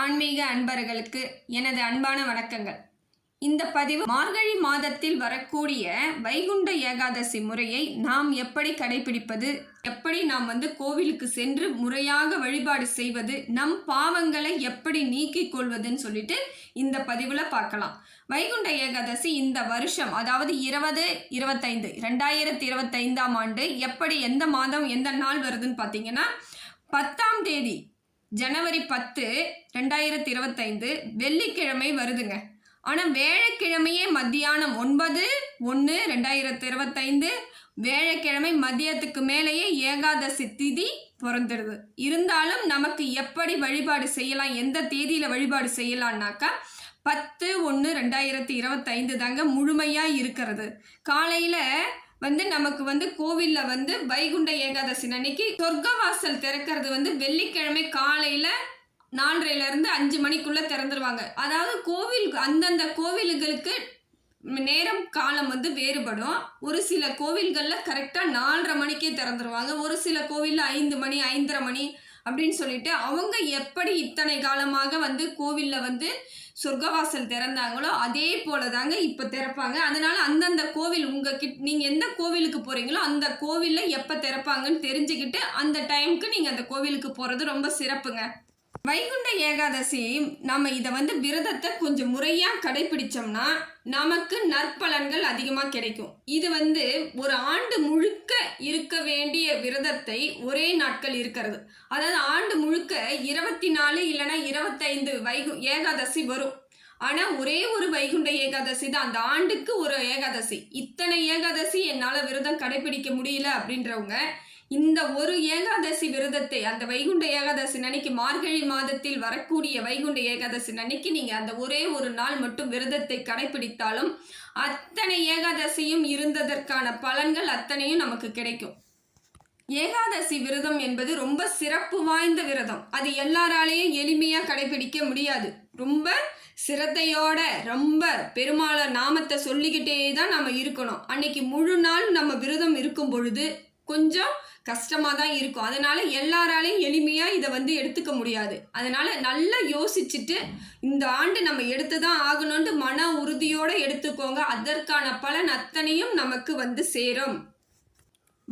ஆன்மீக அன்பர்களுக்கு எனது அன்பான வணக்கங்கள். இந்த பதிவு மார்கழி மாதத்தில் வரக்கூடிய வைகுண்ட ஏகாதசி முறையை நாம் எப்படி கடைபிடிப்பது எப்படி நாம் வந்து கோவிலுக்கு சென்று முறையாக வழிபாடு செய்வது நம் பாவங்களை எப்படி நீக்கிக் கொள்வதுன்னு சொல்லிட்டு இந்த பதிவில் பார்க்கலாம். வைகுண்ட ஏகாதசி இந்த வருஷம் அதாவது இருபது இருபத்தைந்து ரெண்டாயிரத்தி இருபத்தைந்தாம் ஆண்டு எப்படி எந்த மாதம் எந்த நாள் வருதுன்னு பார்த்தீங்கன்னா பத்தாம் தேதி ஜனவரி பத்து ரெண்டாயிரத்தி இருபத்தைந்து வெள்ளிக்கிழமை வருதுங்க. ஆனால் வேழக்கிழமையே மத்தியானம் ஒன்பது ஒன்று ரெண்டாயிரத்தி இருபத்தைந்து வேழக்கிழமை மதியத்துக்கு மேலேயே ஏகாதசி திதி பிறந்துடுது. இருந்தாலும் நமக்கு எப்படி வழிபாடு செய்யலாம் எந்த தேதியில் வழிபாடு செய்யலான்னாக்கா பத்து ஒன்று ரெண்டாயிரத்தி இருபத்தைந்து தாங்க முழுமையாக இருக்கிறது. காலையில் வந்து நமக்கு வந்து கோவிலில் வந்து வைகுண்ட ஏகாதசி அன்னைக்கு சொர்க்கவாசல் திறக்கிறது வந்து வெள்ளிக்கிழமை காலையில் நாலரைலேருந்து அஞ்சு மணிக்குள்ளே திறந்துருவாங்க. அதாவது கோவில் அந்தந்த கோவில்களுக்கு நேரம் காலம் வந்து வேறுபடும். ஒரு சில கோவில்களில் கரெக்டாக நாலரை மணிக்கே திறந்துருவாங்க. ஒரு சில கோவிலில் ஐந்து மணி ஐந்தரை மணி அப்படின்னு சொல்லிட்டு அவங்க எப்படி இத்தனை காலமாக வந்து கோவிலில் வந்து சொர்க்கவாசல் திறந்தாங்களோ அதே போல தாங்க இப்போ திறப்பாங்க. அதனால அந்தந்த கோவில் உங்கள் கிட் நீங்கள் எந்த கோவிலுக்கு போகிறீங்களோ அந்த கோவிலில் எப்போ திறப்பாங்கன்னு தெரிஞ்சுக்கிட்டு அந்த டைமுக்கு நீங்கள் அந்த கோவிலுக்கு போகிறது ரொம்ப சிறப்புங்க. வைகுண்ட ஏகாதசி நம்ம இதை வந்து விரதத்தை கொஞ்சம் முறையாக கடைபிடிச்சோம்னா நமக்கு நற்பலன்கள் அதிகமாக கிடைக்கும். இது வந்து ஒரு ஆண்டு முழுக்க இருக்க வேண்டிய விரதத்தை ஒரே நாட்கள் இருக்கிறது. அதாவது ஆண்டு முழுக்க இருபத்தி நாலு இல்லைன்னா இருபத்தைந்து வைகு ஏகாதசி வரும். ஆனால் ஒரே ஒரு வைகுண்ட ஏகாதசி தான். அந்த ஆண்டுக்கு ஒரு ஏகாதசி. இத்தனை ஏகாதசி என்னால் விரதம் கடைபிடிக்க முடியல அப்படின்றவங்க இந்த ஒரு ஏகாதசி விரதத்தை அந்த வைகுண்ட ஏகாதசி அன்னைக்கு மார்கழி மாதத்தில் வரக்கூடிய வைகுண்ட ஏகாதசி அன்னைக்கு நீங்கள் அந்த ஒரே ஒரு நாள் மட்டும் விரதத்தை கடைபிடித்தாலும் அத்தனை ஏகாதசியும் இருந்ததற்கான பலன்கள் அத்தனையும் நமக்கு கிடைக்கும். ஏகாதசி விரதம் என்பது ரொம்ப சிறப்பு வாய்ந்த விரதம். அது எல்லாராலேயும் எளிமையாக கடைபிடிக்க முடியாது. ரொம்ப சிரத்தையோட ரொம்ப பெருமாள நாமத்தை சொல்லிக்கிட்டே தான் நம்ம இருக்கணும். அன்னைக்கு முழு நாள் நம்ம விரதம் இருக்கும் பொழுது கொஞ்சம் கஷ்டமாக தான் இருக்கும். அதனால் எல்லாராலையும் எளிமையாக இதை வந்து எடுத்துக்க முடியாது. அதனால் நல்லா யோசிச்சுட்டு இந்த ஆண்டு நம்ம எடுத்து தான் ஆகணும்னு மன உறுதியோடு எடுத்துக்கோங்க. அதற்கான பலன் அத்தனையும் நமக்கு வந்து சேரும்.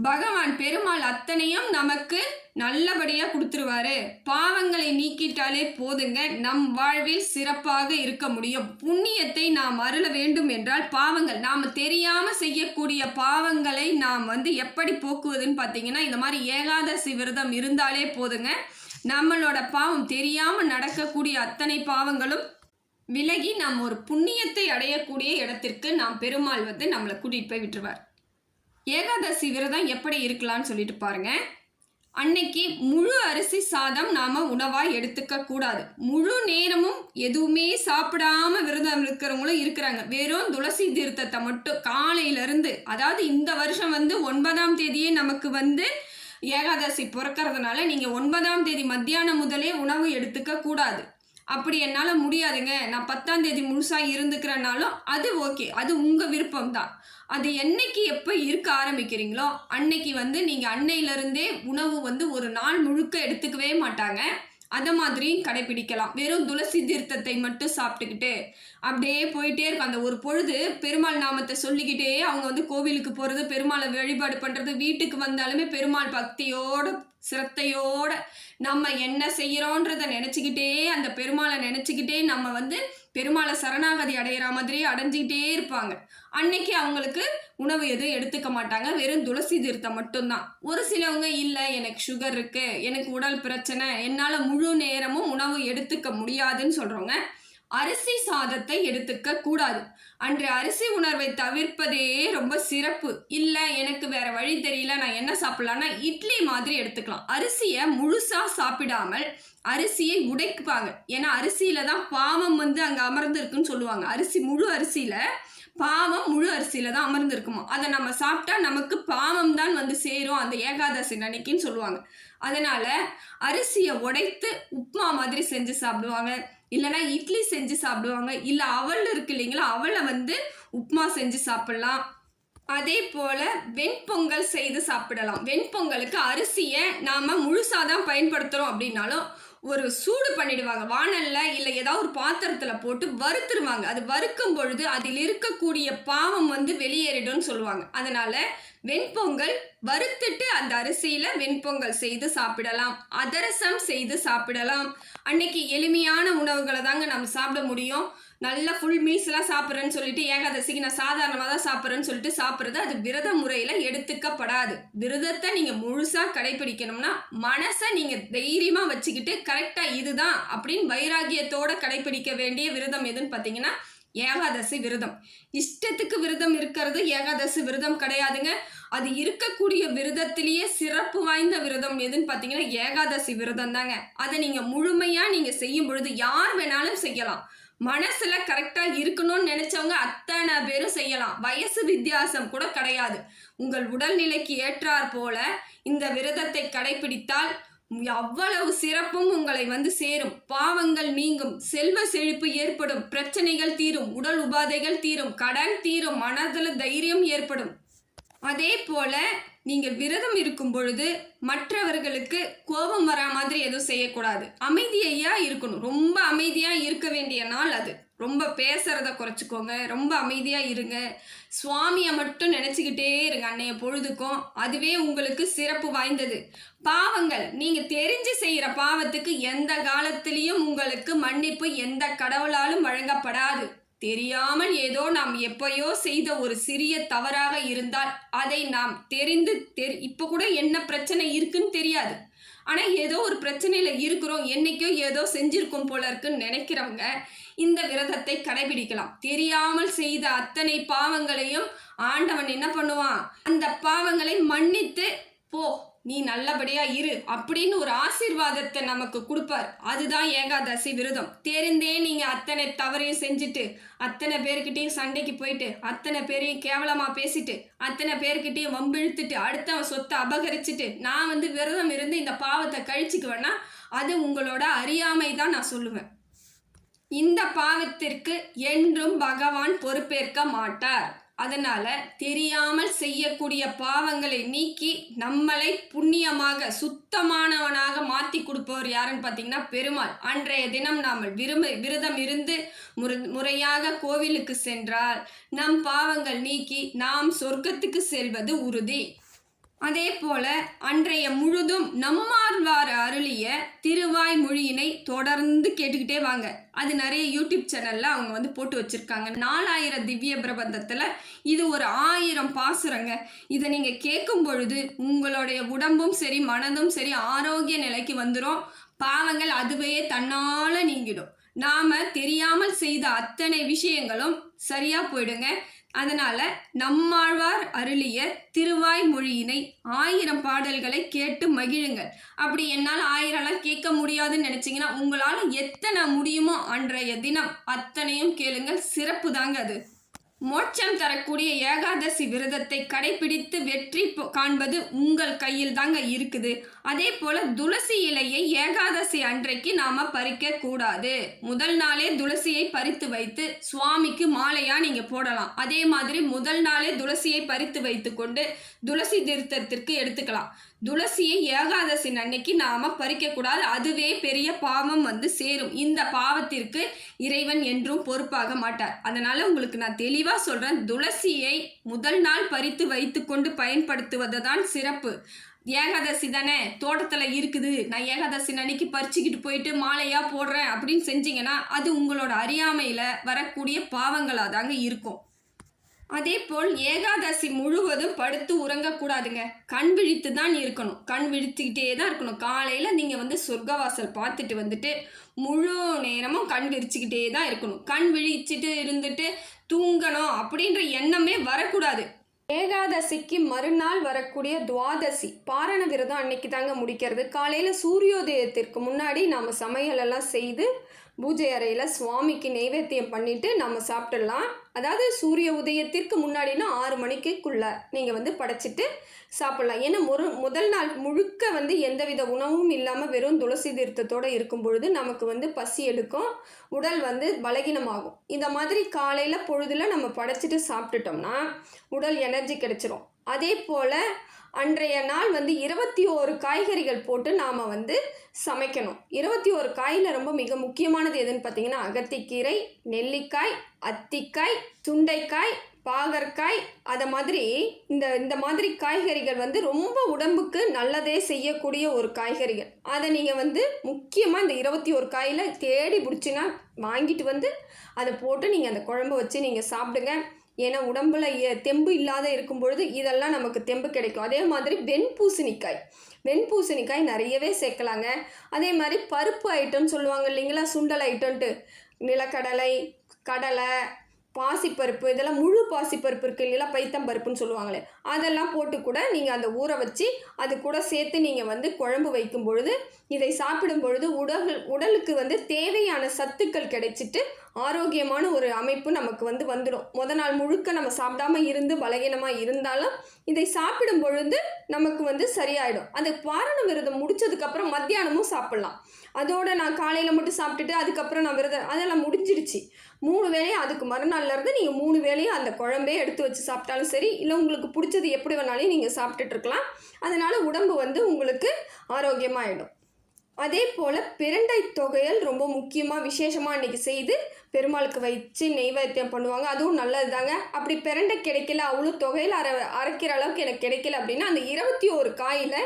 பகவான் பெருமாள் அத்தனையும் நமக்கு நல்லபடியாக கொடுத்துருவாரு. பாவங்களை நீக்கிட்டாலே போதுங்க. நம் வாழ்வில் சிறப்பாக இருக்க முடியும். புண்ணியத்தை நாம் அருள வேண்டும் என்றால் பாவங்கள் நாம் தெரியாமல் செய்யக்கூடிய பாவங்களை நாம் வந்து எப்படி போக்குவதுன்னு பார்த்தீங்கன்னா இந்த மாதிரி ஏகாதசி விரதம் இருந்தாலே போதுங்க. நம்மளோட பாவம் தெரியாமல் நடக்கக்கூடிய அத்தனை பாவங்களும் விலகி நாம் ஒரு புண்ணியத்தை அடையக்கூடிய இடத்திற்கு நாம் பெருமாள் வந்து நம்மளை கூட்டிகிட்டு போய் விட்டுருவார். ஏகாதசி விரதம் எப்படி இருக்கலாம்னு சொல்லிட்டு பாருங்க. அன்னைக்கு முழு அரிசி சாதம் நாம உணவாக எடுத்துக்க கூடாது. முழு நேரமும் எதுவுமே சாப்பிடாம விரதம் இருக்கிறவங்களும் இருக்கிறாங்க. வெறும் துளசி தீர்த்தத்தை மட்டும் காலையிலேருந்து அதாவது இந்த வருஷம் வந்து ஒன்பதாம் தேதியே நமக்கு வந்து ஏகாதசி பிறக்கறதுனால நீங்கள் ஒன்பதாம் தேதி மத்தியானம் முதலே உணவு எடுத்துக்க கூடாது. அப்படி என்னால் முடியாதுங்க. நான் பத்தாம் தேதி முழுசாக இருந்துக்கிறனாலும் அது ஓகே. அது உங்கள் விருப்பம் தான் அது என்னைக்கு எப்போ இருக்க ஆரம்பிக்கிறீங்களோ அன்னைக்கு வந்து நீங்கள் அன்னையிலேருந்தே உணவு வந்து ஒரு நாள் முழுக்க எடுத்துக்கவே மாட்டாங்க. அதை மாதிரியும் கடைபிடிக்கலாம். வெறும் துளசி தீர்த்தத்தை மட்டும் சாப்பிட்டுக்கிட்டு அப்படியே போயிட்டே இருக்கும். அந்த ஒரு பொழுது பெருமாள் நாமத்தை சொல்லிக்கிட்டே அவங்க வந்து கோவிலுக்கு போகிறது பெருமாளை வழிபாடு பண்ணுறது வீட்டுக்கு வந்தாலுமே பெருமாள் பக்தியோட சிரத்தையோட நம்ம என்ன செய்கிறோன்றத நினச்சிக்கிட்டே அந்த பெருமாளை நினச்சிக்கிட்டே நம்ம வந்து பெருமாளை சரணாகதி அடையிற மாதிரி அடைஞ்சிக்கிட்டே இருப்பாங்க. அன்னைக்கு அவங்களுக்கு உணவு எதுவும் எடுத்துக்க மாட்டாங்க. வெறும் துளசி தீர்த்தம் மட்டும்தான். ஒரு சிலவங்க இல்லை எனக்கு சுகர் இருக்குது எனக்கு உடல் பிரச்சனை என்னால் முழு நேரமும் உணவு எடுத்துக்க முடியாதுன்னு சொல்கிறவங்க அரிசி சாதத்தை எடுத்துக்க கூடாது. அன்று அரிசி உணர்வை தவிர்ப்பதே ரொம்ப சிறப்பு. இல்லை எனக்கு வேற வழி தெரியல நான் என்ன சாப்பிடலாம்னா இட்லி மாதிரி எடுத்துக்கலாம். அரிசியை முழுசா சாப்பிடாமல் அரிசியை உடைப்பாங்க. ஏன்னா அரிசியில தான் பாவம் வந்து அங்கே அமர்ந்துருக்குன்னு சொல்லுவாங்க. அரிசி முழு அரிசியில பாவம் முழு அரிசியில தான் அமர்ந்திருக்குமா? அதை நம்ம சாப்பிட்டா நமக்கு பாவம் தான் வந்து சேரும் அந்த ஏகாதசி அன்னைக்குன்னு சொல்லுவாங்க. அதனால அரிசியை உடைத்து உப்மா மாதிரி செஞ்சு சாப்பிடுவாங்க. இல்லைன்னா இட்லி செஞ்சு சாப்பிடுவாங்க. இல்லை அவள் இருக்கு இல்லைங்களா அவளை வந்து உப்மா செஞ்சு சாப்பிடலாம். அதே போல் வெண்பொங்கல் செய்து சாப்பிடலாம். வெண்பொங்கலுக்கு அரிசியை நாம் முழுசாக தான் பயன்படுத்துகிறோம் அப்படின்னாலும் ஒரு சூடு பண்ணிடுவாங்க. வாணல்ல இல்லை ஏதாவது ஒரு பாத்திரத்தில் போட்டு வறுத்துருவாங்க. அது வறுக்கும் பொழுது அதில் இருக்கக்கூடிய பாவம் வந்து வெளியேறிடும்னு சொல்லுவாங்க. அதனால வெண்பொங்கல் வறுத்துட்டு அந்த அரிசியில் வெண்பொங்கல் செய்து சாப்பிடலாம். அதரசம் செய்து சாப்பிடலாம். அன்னைக்கு எளிமையான உணவுகளை தாங்க நம்ம சாப்பிட முடியும். நல்ல ஃபுல் மீல்ஸ்லாம் சாப்பிட்றேன்னு சொல்லிட்டு ஏகாதசிக்கு நான் சாதாரணமாக தான் சாப்பிட்றேன்னு சொல்லிட்டு சாப்பிட்றது அது விரத முறையில் எடுத்துக்கப்படாது. விரதத்தை நீங்கள் முழுசாக கடைபிடிக்கணும்னா மனசை நீங்கள் தைரியமாக வச்சுக்கிட்டு கரெக்டாக இதுதான் அப்படின்னு வைராகியத்தோடு கடைபிடிக்க வேண்டிய விரதம் எதுன்னு பார்த்தீங்கன்னா ஏகாதசி விரதம். இஷ்டத்துக்கு விரதம் இருக்கிறது ஏகாதசி விரதம் கிடையாதுங்க. அது இருக்கக்கூடிய விரதத்திலேயே சிறப்பு வாய்ந்த விரதம் எதுன்னு பார்த்தீங்கன்னா ஏகாதசி விரதம் தாங்க அதை நீங்கள் முழுமையாக நீங்கள் செய்யும் பொழுது யார் வேணாலும் செய்யலாம். மனசில் கரெக்டாக இருக்கணும்னு நினச்சவங்க அத்தனை பேரும் செய்யலாம். வயசு வித்தியாசம் கூட கிடையாது. உங்கள் உடல்நிலைக்கு ஏற்றாற் போல இந்த விரதத்தை கடைபிடித்தால் அவ்வளவு சிறப்பும் உங்களை வந்து சேரும். பாவங்கள் நீங்கும். செல்வ செழிப்பு ஏற்படும். பிரச்சனைகள் தீரும். உடல் உபாதைகள் தீரும். கடன் தீரும். மனதில் தைரியம் ஏற்படும். அதே போல நீங்கள் விரதம் இருக்கும் பொழுது மற்றவர்களுக்கு கோபம் வரா மாதிரி எதுவும் செய்யக்கூடாது. அமைதியா இருக்கணும். ரொம்ப அமைதியா இருக்க வேண்டிய நாள் அது. ரொம்ப பேசுறத குறைச்சிக்கோங்க ரொம்ப அமைதியா இருங்க. சுவாமியை மட்டும் நினச்சிக்கிட்டே இருங்க அன்னைய பொழுதுக்கும். அதுவே உங்களுக்கு சிறப்பு வாய்ந்தது. பாவங்கள் நீங்க தெரிஞ்சு செய்யற பாவத்துக்கு எந்த காலத்திலையும் உங்களுக்கு மன்னிப்பு எந்த கடவுளாலும் வழங்கப்படாது. தெரியாமல் ஏதோ நாம் எப்பயோ செய்த ஒரு சிறிய தவறாக இருந்தால் அதை நாம் தெரிந்து தெரி இப்போ கூட என்ன பிரச்சனை இருக்குன்னு தெரியாது. ஆனால் ஏதோ ஒரு பிரச்சனையில் இருக்கிறோம் என்றைக்கோ ஏதோ செஞ்சுருக்கோம் போல இருக்குன்னு நினைக்கிறவங்க இந்த விரதத்தை கடைபிடிக்கலாம். தெரியாமல் செய்த அத்தனை பாவங்களையும் ஆண்டவன் என்ன பண்ணுவான்? அந்த பாவங்களை மன்னித்து போ. நீ நல்லபடியா இரு அப்படின்னு ஒரு ஆசீர்வாதத்தை நமக்கு கொடுப்பார். அதுதான் ஏகாதசி விரதம். தெரிந்தே நீங்க அத்தனை தவறையும் செஞ்சுட்டு அத்தனை பேர்கிட்டையும் சண்டைக்கு போயிட்டு அத்தனை பேரையும் கேவலமா பேசிட்டு அத்தனை பேர்கிட்டையும் வம்பிழுத்துட்டு அடுத்தவன் சொத்தை அபகரிச்சுட்டு நான் வந்து விரதம் இருந்து இந்த பாவத்தை கழிச்சுக்குவேன்னா அது உங்களோட அறியாமை தான் நான் சொல்லுவேன். இந்த பாவத்திற்கு என்றும் பகவான் பொறுப்பேற்க மாட்டார். அதனால தெரியாமல் செய்யக்கூடிய பாவங்களை நீக்கி நம்மளை புண்ணியமாக சுத்தமானவனாக மாற்றி கொடுப்பவர் யாருன்னு பார்த்தீங்கன்னா பெருமாள். அன்றைய தினம் நாம் விரும்ப விரதம் இருந்து முறை முறையாக கோவிலுக்கு சென்றால் நம் பாவங்கள் நீக்கி நாம் சொர்க்கத்துக்கு செல்வது உறுதி. அதே போல அன்றைய முழுதும் நம்மாழ்வார் அருளிய திருவாய் மொழியினை தொடர்ந்து கேட்டுக்கிட்டே வாங்க. அது நிறைய யூடியூப் சேனல்ல அவங்க வந்து போட்டு வச்சிருக்காங்க. நாலாயிரம் திவ்ய பிரபந்தத்துல இது ஒரு ஆயிரம் பாசுரங்க. இதை நீங்க கேட்கும் பொழுது உங்களுடைய உடம்பும் சரி மனதும் சரி ஆரோக்கிய நிலைக்கு வந்துடும் பாவங்கள் அதுவே தன்னால நீங்கிடும். நாம தெரியாமல் செய்த அத்தனை விஷயங்களும் சரியா போயிடுங்க. அதனால் நம்மாழ்வார் அருளிய திருவாய் மொழியினை ஆயிரம் பாடல்களை கேட்டு மகிழுங்கள். அப்படி என்னால் ஆயிரம்லாம் கேட்க முடியாதுன்னு நினச்சிங்கன்னா உங்களால் எத்தனை முடியுமோ அன்றைய தினம் அத்தனையும் கேளுங்கள். சிறப்பு தாங்க அது. மோட்சம் தரக்கூடிய ஏகாதசி விரதத்தை கடைபிடித்து வெற்றி காண்பது உங்கள் கையில் தாங்க இருக்குது. அதே போல துளசி இலையை ஏகாதசி அன்றைக்கு நாம பறிக்க கூடாது. முதல் நாளே துளசியை பறித்து வைத்து சுவாமிக்கு மாலையா நீங்க போடலாம். அதே மாதிரி முதல் நாளே துளசியை பறித்து வைத்து கொண்டு துளசி தீர்த்தத்திற்கு எடுத்துக்கலாம். துளசியை ஏகாதசி அன்னைக்கு நாம பறிக்கக்கூடாது அதுவே பெரிய பாவம் வந்து சேரும். இந்த பாவத்திற்கு இறைவன் என்றும் பொறுப்பாக மாட்டார். அதனால உங்களுக்கு நான் தெளிவா சொல்றேன் துளசியை முதல் நாள் பறித்து வைத்துக்கொண்டு பயன்படுத்துவது தான் சிறப்பு. ஏகாதசி தானே? தோட்டத்தில் இருக்குது. நான் ஏகாதசி அன்னைக்கு பறிச்சுக்கிட்டு போயிட்டு மாலையாக போடுறேன் அப்படின்னு செஞ்சீங்கன்னா அது உங்களோட அறியாமையில் வரக்கூடிய பாவங்களாக தாங்க இருக்கும். அதே போல் ஏகாதசி முழுவதும் படுத்து உறங்கக்கூடாதுங்க. கண் விழித்து தான் இருக்கணும். கண் விழித்துக்கிட்டே தான் இருக்கணும். காலையில் நீங்கள் வந்து சொர்க்கவாசல் பார்த்துட்டு வந்துட்டு முழு நேரமும் கண் விரிச்சுக்கிட்டே தான் இருக்கணும். கண் விழிச்சிட்டு இருந்துட்டு தூங்கணும் அப்படின்ற எண்ணமே வரக்கூடாது. ஏகாதசிக்கு மறுநாள் வரக்கூடிய துவாதசி. பாரண விரதம் அன்னைக்கு தாங்க முடிக்கிறது. காலையில் சூரியோதயத்திற்கு முன்னாடி நாம் சமையலெல்லாம் செய்து பூஜை அறையில் சுவாமிக்கு நைவேத்தியம் பண்ணிட்டு நம்ம சாப்பிட்டுடலாம் அதாவது சூரிய உதயத்திற்கு முன்னாடினா ஆறு மணிக்குள்ள நீங்கள் வந்து படைச்சிட்டு சாப்பிட்லாம். ஏன்னா ஒரு முதல் நாள் முழுக்க வந்து எந்தவித உணவும் இல்லாமல் வெறும் துளசி தீர்த்தத்தோடு இருக்கும் பொழுது நமக்கு வந்து பசி எடுக்கும் உடல் வந்து பலகீனமாகும். இந்த மாதிரி காலையில் பொழுதுல நம்ம படைச்சிட்டு சாப்பிட்டுட்டோம்னா உடல் எனர்ஜி கிடைச்சிரும். அதே போல் அன்றைய நாள் வந்து இருபத்தி ஓரு காய்கறிகள் போட்டு நாம் வந்து சமைக்கணும். இருபத்தி ஒரு காயில் ரொம்ப மிக முக்கியமானது எதுன்னு பார்த்தீங்கன்னா அகத்திக்கீரை நெல்லிக்காய் அத்திக்காய் சுண்டைக்காய் பாகற்காய் அதை மாதிரி இந்த இந்த மாதிரி காய்கறிகள் வந்து ரொம்ப உடம்புக்கு நல்லதே செய்யக்கூடிய ஒரு காய்கறிகள். அதை நீங்கள் வந்து முக்கியமாக இந்த இருபத்தி ஒரு காயில் தேடி பிடிச்சினா வாங்கிட்டு வந்து அதை போட்டு நீங்கள் அந்த குழம்பு வச்சு நீங்கள் சாப்பிடுங்க. ஏன்னா உடம்புல தெம்பு இல்லாத இருக்கும் பொழுது இதெல்லாம் நமக்கு தெம்பு கிடைக்கும். அதே மாதிரி வெண்பூசணிக்காய். வெண்பூசணிக்காய் நிறையவே சேர்க்கலாங்க. அதே மாதிரி பருப்பு ஐட்டம்னு சொல்லுவாங்க இல்லைங்களா? சுண்டல் ஐட்டம்ட்டு நிலக்கடலை கடலை பாசிப்பருப்பு இதெல்லாம் முழு பாசிப்பருப்பு இருக்கு இல்லைங்களா? பைத்தம் பருப்புன்னு சொல்லுவாங்களே. அதெல்லாம் போட்டு கூட நீங்கள் அந்த ஊற வச்சு அது கூட சேர்த்து நீங்கள் வந்து குழம்பு வைக்கும் பொழுது இதை சாப்பிடும் பொழுது உடல் உடலுக்கு வந்து தேவையான சத்துக்கள் கிடைச்சிட்டு ஆரோக்கியமான ஒரு அமைப்பு நமக்கு வந்து வந்துடும். முத நாள் முழுக்க நம்ம சாப்பிடாம இருந்து பலகீனமாக இருந்தாலும் இதை சாப்பிடும் பொழுது நமக்கு வந்து சரியாயிடும். அந்த பாரண விரதம் முடிச்சதுக்கப்புறம் மத்தியானமும் சாப்பிட்லாம். அதோட நான் காலையில் மட்டும் சாப்பிட்டுட்டு அதுக்கப்புறம் நான் விரதம் அதெல்லாம் முடிஞ்சிடுச்சு. மூணு வேளையும் அதுக்கு மறுநாள்ல இருந்து நீங்கள் மூணு வேளையும் அந்த குழம்பே எடுத்து வச்சு சாப்பிட்டாலும் சரி இல்லை உங்களுக்கு பிடிச்சது எப்படி வேணாலும் நீங்கள் சாப்பிட்டுட்டு இருக்கலாம். அதனால் உடம்பு வந்து உங்களுக்கு ஆரோக்கியமாகிடும் அதே போல் பிரண்டை தொகையல் ரொம்ப முக்கியமாக விசேஷமாக அன்றைக்கி செய்து பெருமாளுக்கு வச்சு நெய்வேத்தியம் பண்ணுவாங்க. அதுவும் நல்லது தாங்க அப்படி பிரண்டை கிடைக்கல அவ்வளோ தொகையில் அரை அரைக்கிற அளவுக்கு எனக்கு கிடைக்கல அப்படின்னா அந்த இருபத்தி ஒரு காயில்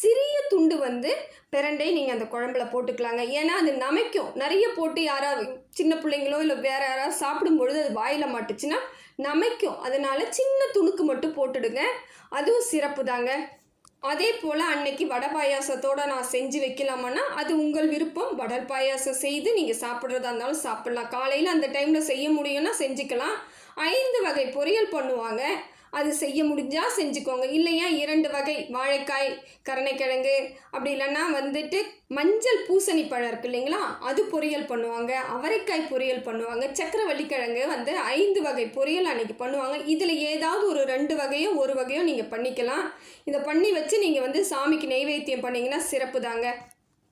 சிறிய துண்டு வந்து பிரண்டை நீங்கள் அந்த குழம்புல போட்டுக்கலாங்க. ஏன்னா அது நமைக்கும். நிறைய போட்டு யாராவது சின்ன பிள்ளைங்களோ இல்லை வேறு யாராவது சாப்பிடும்பொழுது அது வாயில் மாட்டுச்சுன்னா நமைக்கும். அதனால் சின்ன துணுக்கு மட்டும் போட்டுடுங்க. அதுவும் சிறப்பு தாங்க அதே போல் அன்னைக்கு வடை பாயாசத்தோடு நான் செஞ்சு வைக்கலாமான்னா அது உங்கள் விருப்பம். வடல் பாயாசம் செய்து நீங்கள் சாப்பிட்றதா இருந்தாலும் சாப்பிட்லாம். காலையில் அந்த டைமில் செய்ய முடியும்னா செஞ்சுக்கலாம். ஐந்து வகை பொரியல் பண்ணுவாங்க. அது செய்ய முடிஞ்சால் செஞ்சுக்கோங்க. இல்லையா? இரண்டு வகை வாழைக்காய் கருணைக்கிழங்கு அப்படி இல்லைன்னா வந்துட்டு மஞ்சள் பூசணி பழம் இருக்கு இல்லைங்களா? அது பொரியல் பண்ணுவாங்க. அவரைக்காய் பொரியல் பண்ணுவாங்க. சக்கரவள்ளி கிழங்கு வந்து ஐந்து வகை பொரியல் அன்னைக்கு பண்ணுவாங்க. இதில் ஏதாவது ஒரு ரெண்டு வகையோ ஒரு வகையோ நீங்கள் பண்ணிக்கலாம். இதை பண்ணி வச்சு நீங்கள் வந்து சாமிக்கு நெய்வேத்தியம் பண்ணீங்கன்னா சிறப்பு தாங்க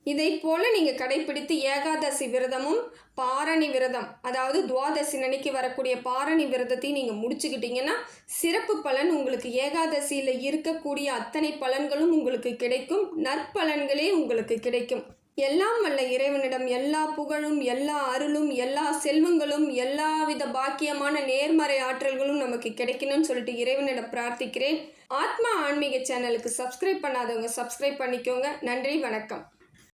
இதை போல நீங்கள் கடைப்பிடித்து ஏகாதசி விரதமும் பாரணி விரதம் அதாவது துவாதசி அன்னைக்கு வரக்கூடிய பாரணி விரதத்தையும் நீங்கள் முடிச்சுக்கிட்டீங்கன்னா சிறப்பு பலன் உங்களுக்கு ஏகாதசியில் இருக்கக்கூடிய அத்தனை பலன்களும் உங்களுக்கு கிடைக்கும். நற்பலன்களே உங்களுக்கு கிடைக்கும். எல்லாம் வல்ல இறைவனிடம் எல்லா புகழும் எல்லா அருளும் எல்லா செல்வங்களும் எல்லாவித பாக்கியமான நேர்மறை ஆற்றல்களும் நமக்கு கிடைக்கணும்னு சொல்லிட்டு இறைவனிடம் பிரார்த்திக்கிறேன். ஆத்மா ஆன்மீக சேனலுக்கு சப்ஸ்கிரைப் பண்ணாதவங்க சப்ஸ்கிரைப் பண்ணிக்கோங்க. நன்றி வணக்கம்.